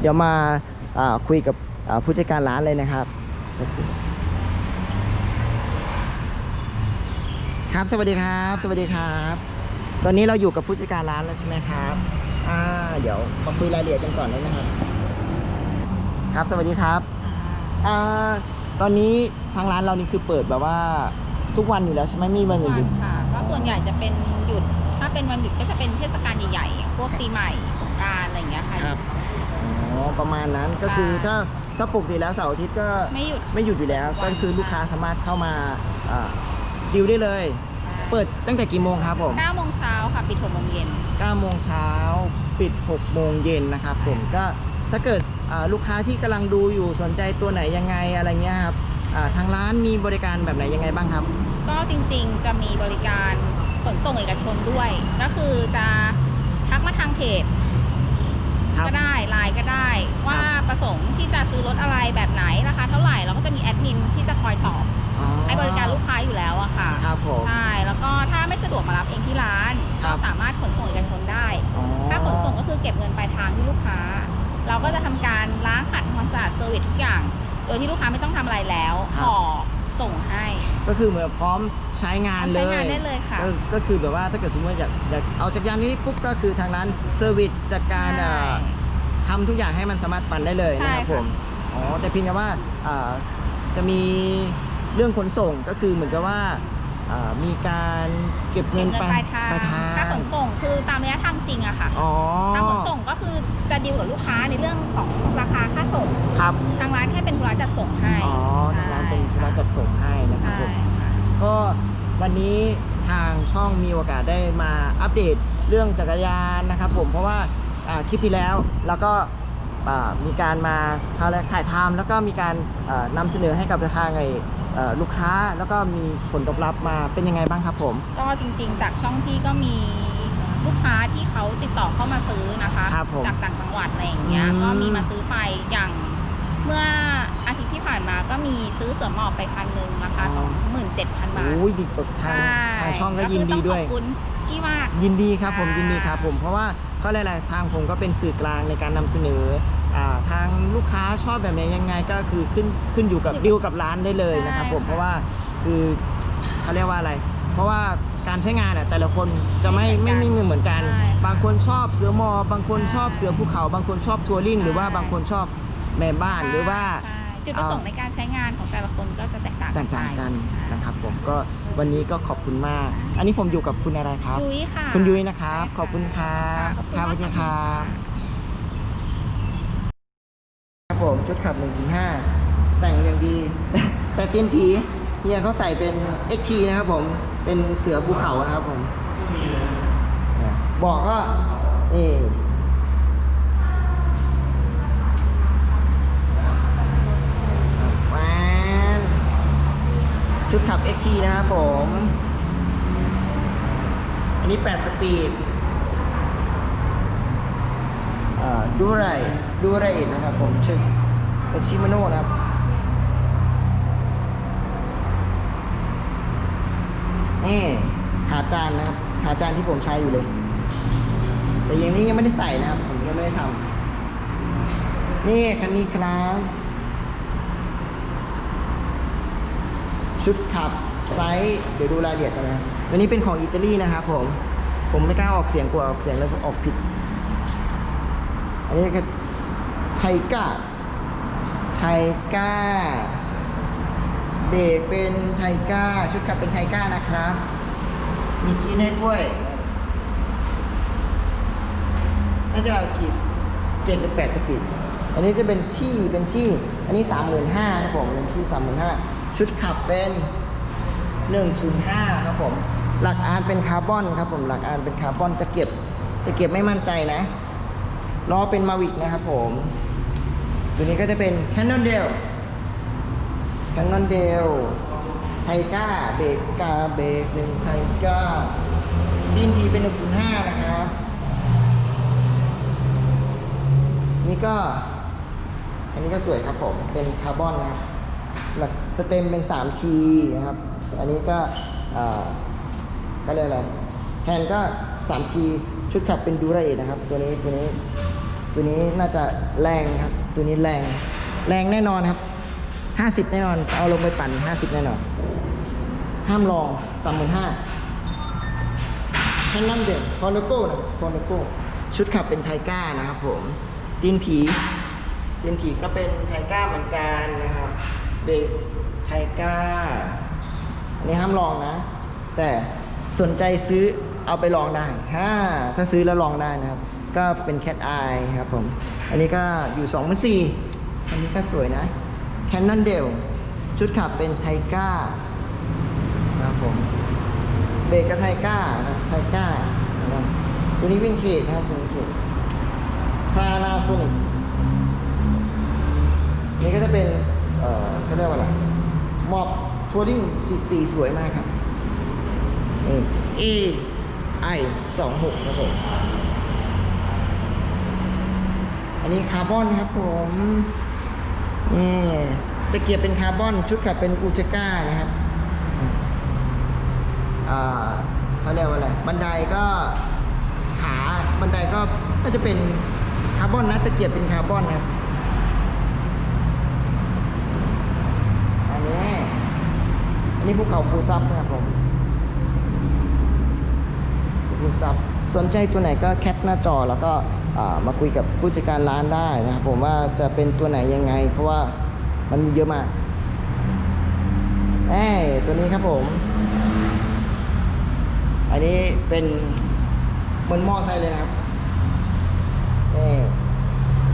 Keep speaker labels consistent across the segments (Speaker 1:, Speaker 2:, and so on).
Speaker 1: เดี๋ยวมาอ่าคุยกับอ่าผู้จัดการร้านเลยนะครับสักครู่ครับสวัสดีครับ สวัสดีครับ ตอนนี้เราอยู่กับผู้จัดการร้านแล้วใช่ไหมครับอ่าเดี๋ยวมาคุยรายละเอียดกันก่อนเลยนะครับ ครับสวัสดีครับอ่าตอนนี้ทางร้านเรานี่คือเปิดแบบว่าทุกวันอยู่แล้วใช่ไหมมีวันหยุด
Speaker 2: วันค่ะก็ส่วนใหญ่จะเป็นหยุด ถ้าเป็นวันหยุดก็จะเป็นเทศกาลใหญ่ๆอย่างพวกปีใหม่สงกรารอะไรอย่างเงี้ยค่ะ
Speaker 1: ครับอ๋อ ประมาณนั้นก็คือถ้าถ้าปกติแล้วเสาร์อาทิตย์ก็
Speaker 2: ไม่หยุด
Speaker 1: ไม่หยุดอยู่แล้ว ก็คือลูกค้าสามารถเข้ามาอ่าดิวได้เลย เปิดตั้งแต่กี่โมงครับผม
Speaker 2: 9โมงเช้าค่ะปิด6โมงเย็น
Speaker 1: 9โมงเช้าปิด6โมงเย็นนะครับผมก็ถ้าเกิดอ่าลูกค้าที่กำลังดูอยู่สนใจตัวไหนยังไงอะไรเงี้ยครับอ่าทางร้านมีบริการแบบไหนยังไงบ้างครับ
Speaker 2: ก็จริงๆจะมีบริการขนส่งเอกชนด้วย ก็คือจะทักมาทางเพจ
Speaker 1: ครับ
Speaker 2: ก็ได้ไลน์ก็ได้ ว่าประสงค์ที่จะซื้อรถอะไรแบบไหนราคาเท่าไหร่เราก็จะมีแอดมินที่จะคอยตอบ
Speaker 1: อ๋อ
Speaker 2: ให้บริการลูกค้าอยู่แล้วอะค่ะ
Speaker 1: ครับผม
Speaker 2: ใช่แล้วก็ถ้าไม่สะดวกมารับเองที่ร้าน
Speaker 1: ครั
Speaker 2: ก็
Speaker 1: บ
Speaker 2: สามารถขนส่งเอกชนได้
Speaker 1: อ๋อ
Speaker 2: ถ้าขนส่งก็คือเก็บเงินปลายทางที่ลูกค้า เราก็จะทำการล้างขัดทำความสะอาดเซอร์วิสทุกอย่าง โดยที่ลูกค้าไม่ต้องทำอะไรแล้วห่อ ส่งให้
Speaker 1: ก็คือเหมือนพร้อมใช้งานเลย
Speaker 2: ใช้งานได้เลยค่ะ
Speaker 1: ก็ก็คือแบบว่าถ้าเกิดสมมติว่าอยากอยากเอาจักรยานนี้ปุ๊บก็คือทางร้านเซอร์วิสจัดการเอ่อทำทุกอย่างให้มันสามารถปั่นได้เลยนะครับ
Speaker 2: ใช่ค่ะ
Speaker 1: ผมอ๋อแต่เพียงแต่ว่าอ่าจะมีเรื่องขนส่งก็คือเหมือนกับว่า อ่ามีการเก็บ
Speaker 2: เงิ
Speaker 1: เงิ
Speaker 2: น
Speaker 1: น
Speaker 2: ปลายทาง
Speaker 1: ปลายทาง
Speaker 2: ค่าขนส่งคือตามระยะทางจริงอะค่ะ
Speaker 1: อ๋อ
Speaker 2: ทางขนส่งก็คือจะดีลกับลูกค้าในเรื่องของราคาค่าส่ง
Speaker 1: ครับ
Speaker 2: ทางร้านแค่เป็นธุระจัดส่งให้
Speaker 1: อ๋อทางร้านเป็นร้านจัดส่งให้นะครับ
Speaker 2: ใช่
Speaker 1: ผม
Speaker 2: ค่ะ
Speaker 1: ก็วันนี้ทางช่องมีโอกาสได้มาอัปเดตเรื่องจักรยานนะครับผมเพราะว่าอ่าคลิปที่แล้วแล้วก็อ่ามีการมาเขาเรียกถ่ายทำแล้วก็มีการอ่านำเสนอให้กับทางไอ้เอ่อ ลูกค้าแล้วก็มีผลตอบรับมาเป็นยังไงบ้างครับผม
Speaker 2: ก็จริงๆ จากช่องที่ก็มีลูกค้าที่เขาติดต่อเข้ามาซื้อนะคะ
Speaker 1: ครับผม
Speaker 2: จากต่างจังหวัดอะไรอย่างเงี้ย
Speaker 1: อืม
Speaker 2: ก็มีมาซื้อไปอย่างเมื่ออาทิตย์ที่ผ่านมาก็มีซื้อเสือหมอบไปคันหนึ่งราคา 27,000 บาท
Speaker 1: โอ้ยดีทางทางช่องก็ยินดีด้วย
Speaker 2: ก็คือต้องขอบคุณ พี่มาก
Speaker 1: ยินดีครับผม
Speaker 2: ค่ะ
Speaker 1: ยินดีครับผมเพราะว่าก็หลาย ๆ ทางผมก็เป็นสื่อกลางในการนำเสนออ่าทางลูกค้าชอบแบบไหนยังไงก็คือขึ้นขึ้นอยู่กับดิวกับร้านได้เลยนะครับผมเพราะว่าคือเขาเรียกว่าอะไร เพราะว่าการใช้งานอะแต่ละคนจะไม่ไม่ไม่เหมือนกัน
Speaker 2: ใช่
Speaker 1: บางคนชอบเสือหมอบางคนชอบเสือภูเขา บางคนชอบทัวริงหรือว่าบางคนชอบแม่บ้านหรือว่า
Speaker 2: ใช่ จุดประสงค์ในการใช้งานของแต่ละคนก็จะแตกต่าง
Speaker 1: แต
Speaker 2: กัน
Speaker 1: ก
Speaker 2: ไป
Speaker 1: ต่างกัน
Speaker 2: ใช่
Speaker 1: นะครับผมก็วันนี้ก็ขอบคุณมาก อันนี้ผมอยู่กับคุณอะไรครับ
Speaker 2: ยุ้ยค่ะ
Speaker 1: คุณยุ้ยนะครับ
Speaker 2: ใช่
Speaker 1: ขอบคุณครับ
Speaker 2: ขอบคุณ
Speaker 1: ครับสวัสดี
Speaker 2: มาก
Speaker 1: ครับครับผมชุดขับ 105 แต่งอย่างดี แต่เต็มทีเฮียเขาใส่เป็น XT นะครับผม เป็นเสือภูเขานะครับผมเนี่ยบอกก็นี่แหวน ชุดขับ XT นะครับผม อันนี้ 8 สปีดดูไรดูไรนะครับผมชื่อเป็นชิมาโน่นะครับนี่ขาจานนะครับขาจานที่ผมใช้อยู่เลย แต่อย่างนี้ยังไม่ได้ใส่นะครับ ผมยังไม่ได้ทำนี่คันนี้ครับ ชุดขับไซส์เดี๋ยวดูรายละเอียดกันนะวันนี้เป็นของอิตาลีนะครับผม ผมไม่กล้าออกเสียงกลัวออกเสียงแล้วออกผิด อันนี้ก็ไทก้า ไทก้า เบรกเป็นไทก้า ชุดขับเป็นไทก้านะครับ มีคีย์ให้ด้วยน่าจะเอากี่เจ็ดหรือแปดสปีด อันนี้จะเป็นชี่ เป็นชี่ อันนี้สามหมื่นห้าครับผม เป็นชี่สามหมื่นห้า ชุดขับเป็นหนึ่งศูนย์ห้าครับผม หลักอานเป็นคาร์บอนครับผม หลักอานเป็นคาร์บอนจะเก็บจะเก็บไม่มั่นใจนะ ล้อเป็นมาวิกนะครับผม ตัวนี้ก็จะเป็น Cannondale Cannondale ไทก้า เบรกกาเบรกหนึ่งไทก้าดินทีเป็น 105 นะครับ นี่ก็ อันนี้ก็สวยครับผม เป็นคาร์บอนนะครับ หลักสเต็มเป็น 3T นะครับ อันนี้ก็อ่อก็เรียกอะไรแฮนก็ 3T ชุดขับเป็นดูไรเอทนะครับ ตัวนี้ตัวนี้ตัวนี้น่าจะแรงครับ ตัวนี้แรงแรงแน่นอนครับ 50 แน่นอน เอาลงไปปั่น 50 แน่นอน ห้ามลอง 35,000แค่นั้นเด็กคอนโก้นะคอนโก้ชุดขับเป็นไทก้านะครับผมตีนผีตีนผีก็เป็นไทก้าเหมือนกันนะครับ เบรกไทก้าอันนี้ห้ามลองนะ แต่สนใจซื้อเอาไปลองได้ถ้าถ้าซื้อแล้วลองได้นะครับ ก็เป็นแค t ไอครับผม อันนี้ก็อยู่2 4 0 0 0อันนี้ก็สวยนะ Canon d e l ชุดขับเป็นไทก้านะครับผมเบรกกับไทก้านะไทก้านะครับตัวนี้วินเทจนะครับวินเทจพานาโซนิกนี่ก็จะเป็น เอ่อเขาเรียกว่าอะไรหมอบทัวริงสีสวยมากครับนี่ A I 2 6ครับผมอันนี้คาร์บอนครับผมนี่ตะเกียบเป็นคาร์บอนชุดขับเป็นอูเชก้านะครับอ่าเขาเรียกว่าอะไร บันไดก็ขา บันไดก็ก็จะเป็นคาร์บอนนะ ตะเกียบเป็นคาร์บอนครับ อันนี้ อั นนี้ภูเขาฟูซับนะครับผมฟูซับสนใจตัวไหนก็แคปหน้าจอแล้วก็มาคุยกับผู้จัดการร้านได้นะครับผมว่าจะเป็นตัวไหนยังไง เพราะว่ามันมีเยอะมากเอ้ตัวนี้ครับผม อันนี้เป็นเหมือนมอไซเลยนะครับนี่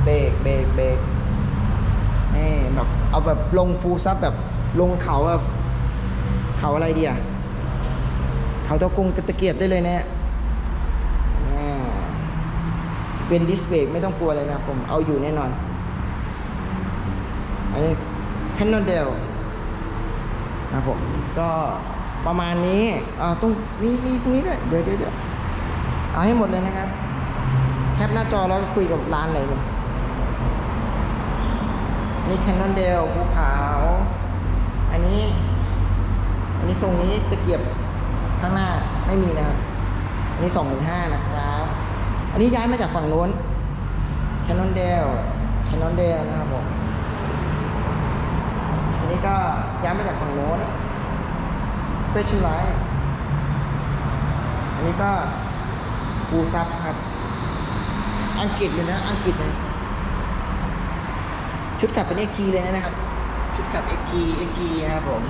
Speaker 1: เบรกเบรกเบรกนี่แบบเอาแบบลงฟูลซับแบบลงเขาแบบ เขาอะไรดีอะเขาตะกุงตะเกียบได้เลยเนี่ยเป็นดิสเบรกไม่ต้องกลัวเลยนะครับผมเอาอยู่แน่นอน อันนี้ Canon d e l นะครับผมก็ประมาณนี้อ่าต้งมีมีตรงนี้ด้วยเดี๋ยวเดี๋ยวเดี๋ยวเอาให้หมดเลยนะครับ แคปหน้าจอแล้วคุยกับร้านเลยเนี่ยนี่แคนนอนเดลภูเขา อันนี้ นนี้ทรงนี้ตะเกียบข้างหน้าไม่มีนะครับ อันนี้สองหมื่นห้านะครับ อันนี้ย้ายมาจากฝั่งโน้นแคนนอนเดลแคนนอนเดลนะครับผม อันนี้ก็ย้ายมาจากฝั่งโน้น Specialized อันนี้ก็ฟูซับครับ อังกฤษเลยนะ อังกฤษเลยชุดขับเป็น XT เลยนะครับ ชุดขับ XT XT นะครับผม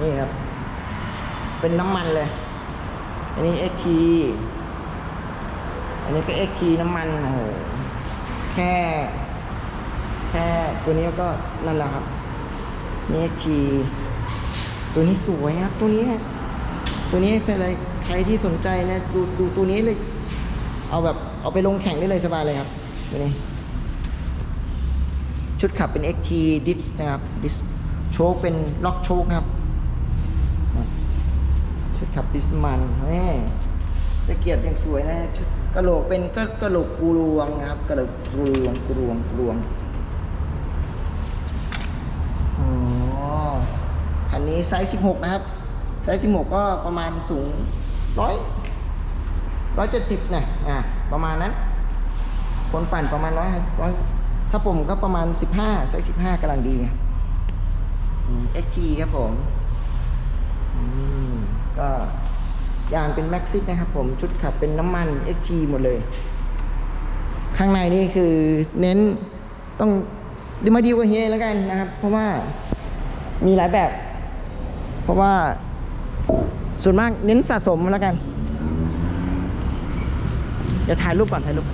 Speaker 1: นี่ครับ เป็นน้ำมันเลย อันนี้ XT อันนี้ก็ XT น้ำมันโอ้โหแค่ แค่ตัวนี้ก็นั่นแหละครับนี่ XT ตัวนี้สวยครับ ตัวนี้ตัวนี้อะไรใครที่สนใจนะดูดูตัวนี้เลย เอาแบบเอาไปลงแข่งได้เลยสบายเลยครับตัวนี้ชุดขับเป็น XT Dis นะครับ Dis โชคเป็นล็อกโชคนะครับ ชุดขับดิสมันนี่ตะเกียบยังสวยนะชุดกระโหลกเป็นก็กระโหลกกูรวงนะครับกระโหลกกูรวงกรวงกูรวงอ๋อคันนี้ไซส์16 นะครับ ไซส์16 ก็ประมาณสูงร้อยร้อยเจ็ดสิบนะอะประมาณนั้น คนปั่นประมาณร้อยร้อยถ้าผมก็ประมาณ15ไซส์15กำลังดีอืม XT ครับผม อืม ก็ยางเป็นแม็กซิสนะครับผมชุดขับเป็นน้ำมัน XT หมดเลย ข้างในนี่คือเน้นต้องดีมาดีกว่าเฮียแล้วกันนะครับ เพราะว่ามีหลายแบบ เพราะว่าส่วนมากเน้นสะสมแล้วกัน เดี๋ยวถ่ายรูปก่อนถ่ายรูป